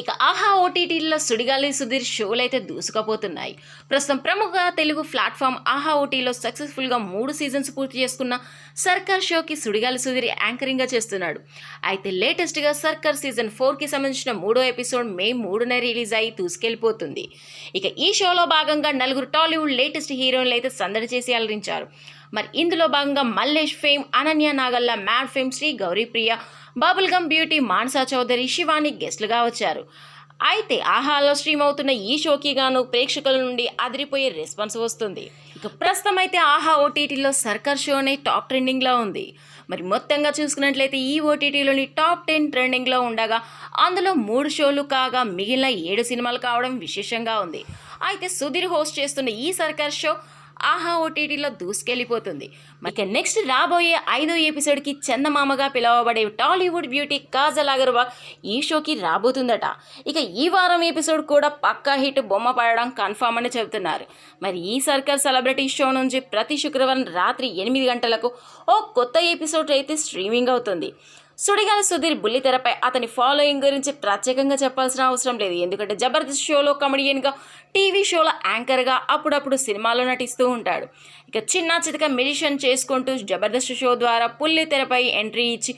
ఇక ఆహా ఓటీటీలో సుడిగాలి సుధీర్ షోలు అయితే దూసుకుపోతున్నాయి. ప్రస్తుతం ప్రముఖ తెలుగు ప్లాట్ఫామ్ ఆహా ఓటీలో సక్సెస్ఫుల్గా మూడు సీజన్స్ పూర్తి చేసుకున్న సర్కార్ షోకి సుడిగాలి సుధీర్ యాంకరింగ్గా చేస్తున్నాడు. అయితే లేటెస్ట్గా సర్కార్ సీజన్ ఫోర్కి సంబంధించిన మూడో ఎపిసోడ్ మే మూడున రిలీజ్ అయి దూసుకెళ్ళిపోతుంది. ఇక ఈ షోలో భాగంగా నలుగురు టాలీవుడ్ లేటెస్ట్ హీరోయిన్లు అయితే సందడి చేసి అలరించారు. మరి ఇందులో భాగంగా Mallesh fame Ananya Nagalla Mad fame Sri Gouripriya bubble gum beauty Manasa Chowdary Shivani గెస్ట్లుగా వచ్చారు. అయితే ఆహాలో స్ట్రీమ్ అవుతున్న ఈ షోకి గాను ప్రేక్షకుల నుండి అదిరిపోయే రెస్పాన్స్ వస్తుంది. ఇక ప్రస్తుతం అయితే ఆహా ఓటీటీలో సర్కార్ షోనే టాప్ ట్రెండింగ్లో ఉంది. మరి మొత్తంగా చూసుకున్నట్లయితే ఈ ఓటీటీలోని టాప్ టెన్ ట్రెండింగ్లో ఉండగా అందులో మూడు షోలు కాగా మిగిలిన ఏడు సినిమాలు కావడం విశేషంగా ఉంది. అయితే సుధీర్ హోస్ట్ చేస్తున్న ఈ సర్కార్ షో ఆహా ఓటీటీలో దూసుకెళ్ళిపోతుంది. ఇక నెక్స్ట్ రాబోయే ఐదో ఎపిసోడ్కి చందమామగా పిలవబడే టాలీవుడ్ బ్యూటీ కాజల్ అగర్వాల్ ఈ షోకి రాబోతుందట. ఇక ఈ వారం ఎపిసోడ్ కూడా పక్కా హిట్ బొమ్మ పడడం కన్ఫామ్ అని చెబుతున్నారు. మరి ఈ సర్కల్ సెలబ్రిటీ షో నుంచి ప్రతి శుక్రవారం రాత్రి ఎనిమిది గంటలకు ఓ కొత్త ఎపిసోడ్ అయితే స్ట్రీమింగ్ అవుతుంది. సుడిగాల సుధీర్ బుల్లితెరపై అతని ఫాలోయింగ్ గురించి ప్రత్యేకంగా చెప్పాల్సిన అవసరం లేదు. ఎందుకంటే జబర్దస్త్ షోలో కమెడియన్గా టీవీ షోలో యాంకర్గా అప్పుడప్పుడు సినిమాలో నటిస్తూ ఉంటాడు. ఇక చిన్న చితక మెడిషన్ చేసుకుంటూ జబర్దస్త్ షో ద్వారా పుల్లి తెరపై ఎంట్రీ ఇచ్చి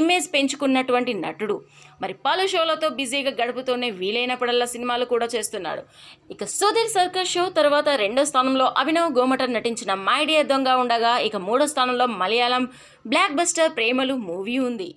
ఇమేజ్ పెంచుకున్నటువంటి నటుడు. మరి పలు షోలతో బిజీగా గడుపుతూనే వీలైనప్పుడల్లా సినిమాలు కూడా చేస్తున్నాడు. ఇక సుధీర్ సర్కస్ షో తర్వాత రెండో స్థానంలో అభినవ్ గోమటర్ నటించిన మైడియా దొంగ ఉండగా ఇక మూడో స్థానంలో Malayalam blockbuster Premalu movie ఉంది.